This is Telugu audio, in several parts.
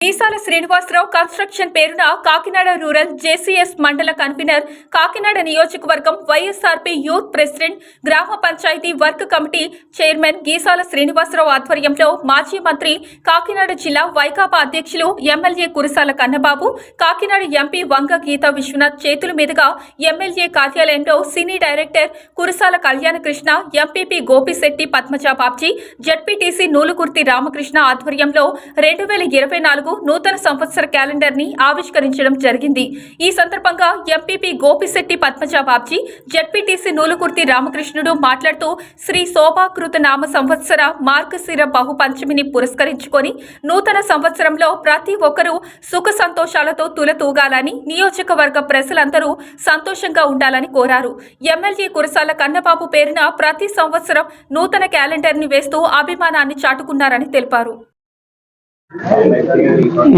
మీసాల శ్రీనివాసరావు కన్స్ట్రక్షన్ పేరున Kakinada rural JCS mandal convener Kakinada నియోజకవర్గం వైఎస్ఆర్పీ యూత్ ప్రెసిడెంట్ గ్రామ panchayat work committee chairman Geesala Srinivasarao ఆధ్వర్యంలో మాజీ మంత్రి కాకినాడ జిల్లా వైకాపా అధ్యక్షులు ఎమ్మెల్యే కురసాల కన్నబాబు కాకినాడ ఎంపీ వంగ గీతా విశ్వనాథ్ చేతుల మీదుగా ఎమ్మెల్యే కార్యాలయంలో cine director Kurasala Kalyanakrishna MPP Gopisetti Padmaja Babji ZPTC Nulukurthi Ramakrishna ఆధ్వర్యంలో రెండు వేల ఇరవై నాలుగు నూతన సంవత్సర క్యాలెండర్ని ఆవిష్కరించడం జరిగింది. ఈ సందర్భంగా ఎంపీపీ గోపిశెట్టి పద్మజ బాబ్జీ జడ్పీటీసీ నూలుకుర్తి రామకృష్ణుడు మాట్లాడుతూ శ్రీ శోభాకృత నామ సంవత్సర మార్గశిర బహు పంచమిని పురస్కరించుకొని నూతన సంవత్సరంలో ప్రతి ఒక్కరూ సుఖ సంతోషాలతో తులతూగాలని నియోజకవర్గ ప్రజలందరూ సంతోషంగా ఉండాలని కోరారు. ఎమ్మెల్యే కురసాల కన్నబాబు పేరున ప్రతి సంవత్సరం నూతన క్యాలెండర్ని వేస్తూ అభిమానాన్ని చాటుకున్నారని తెలిపారు.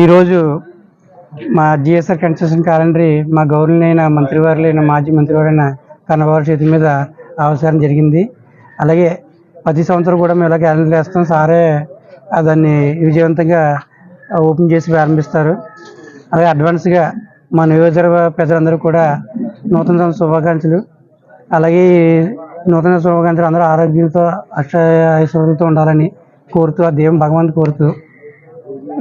ఈరోజు మా జిఎస్ఆర్ కన్స్ట్రక్షన్ క్యాలెండరీ మా గౌరవనీయ మంత్రివారులైన మాజీ మంత్రివారైన కన్నబాబు చేతి మీద అవసరం జరిగింది. అలాగే ప్రతి సంవత్సరం కూడా మేము ఇలా క్యాలెండర్ వేస్తాం. సారే దాన్ని విజయవంతంగా ఓపెన్ చేసి ప్రారంభిస్తారు. అలాగే అడ్వాన్స్గా మా నియోజకవర్గ ప్రజలందరూ కూడా నూతన సంవత్సర శుభాకాంక్షలు. అలాగే నూతన శుభాకాంక్షలు అందరూ ఆరోగ్యంతో అక్షయ ఐశ్వర్యంతో ఉండాలని కోరుతూ ఆ దేవుని భగవంతు కోరుతూ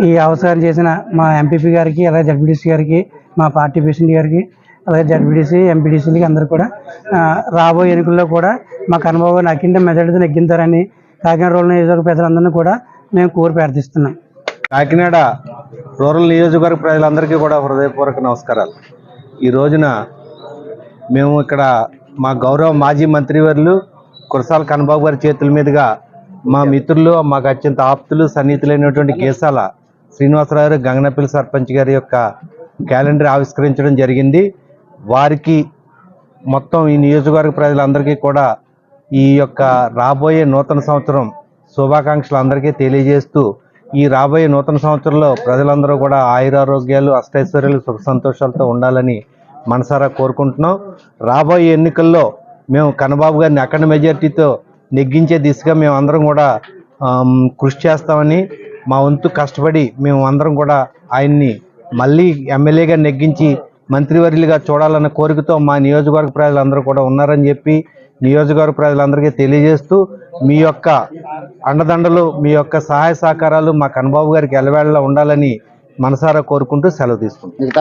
ఈ అవసరం చేసిన మా ఎంపీపీ గారికి అలాగే జడ్పీటీసీ గారికి మా పార్టీ ప్రెసిడెంట్ గారికి అలాగే జడ్పీటీసీ ఎంపీడీసీలకి అందరూ కూడా రాబోయే ఎన్నికల్లో కూడా మా కనుబాబు గారిని అఖండ మెజార్టీతో కాకినాడ రూరల్ నియోజకవర్గ ప్రజలందరినీ కూడా మేము కోరి ప్రార్థిస్తున్నాం. కాకినాడ రూరల్ నియోజకవర్గ ప్రజలందరికీ కూడా హృదయపూర్వక నమస్కారాలు. ఈ రోజున మేము ఇక్కడ మా గౌరవ మాజీ మంత్రివర్యులు కురసాల కన్నబాబు గారి చేతుల మీదుగా మా మిత్రులు మాకు అత్యంత ఆప్తులు సన్నిహితులైనటువంటి కేసాల శ్రీనివాసరావు గంగనపల్లి సర్పంచ్ గారి యొక్క క్యాలెండర్ ఆవిష్కరించడం జరిగింది. వారికి మొత్తం ఈ నియోజకవర్గ ప్రజలందరికీ కూడా ఈ యొక్క రాబోయే నూతన సంవత్సరం శుభాకాంక్షలు అందరికీ తెలియజేస్తూ ఈ రాబోయే నూతన సంవత్సరంలో ప్రజలందరూ కూడా ఆయురారోగ్యాలు అష్టైశ్వర్యాలు సుఖ సంతోషాలతో ఉండాలని మనసారా కోరుకుంటున్నాం. రాబోయే ఎన్నికల్లో మేము కన్నబాబు గారిని అఖండ మెజార్టీతో నెగ్గించే దిశగా మేము అందరం కూడా కృషి చేస్తామని మా వంతు కష్టపడి మేము అందరం కూడా ఆయన్ని మళ్ళీ ఎమ్మెల్యేగా నెగ్గించి మంత్రివర్యులుగా చూడాలన్న కోరికతో మా నియోజకవర్గ ప్రజలందరూ కూడా ఉన్నారని చెప్పి నియోజకవర్గ ప్రజలందరికీ తెలియజేస్తూ మీ యొక్క అండదండలు మీ యొక్క సహాయ సహకారాలు మా కన్నబాబు గారికి ఎలవేళలా ఉండాలని మనసారా కోరుకుంటూ సెలవు తీసుకుంటాం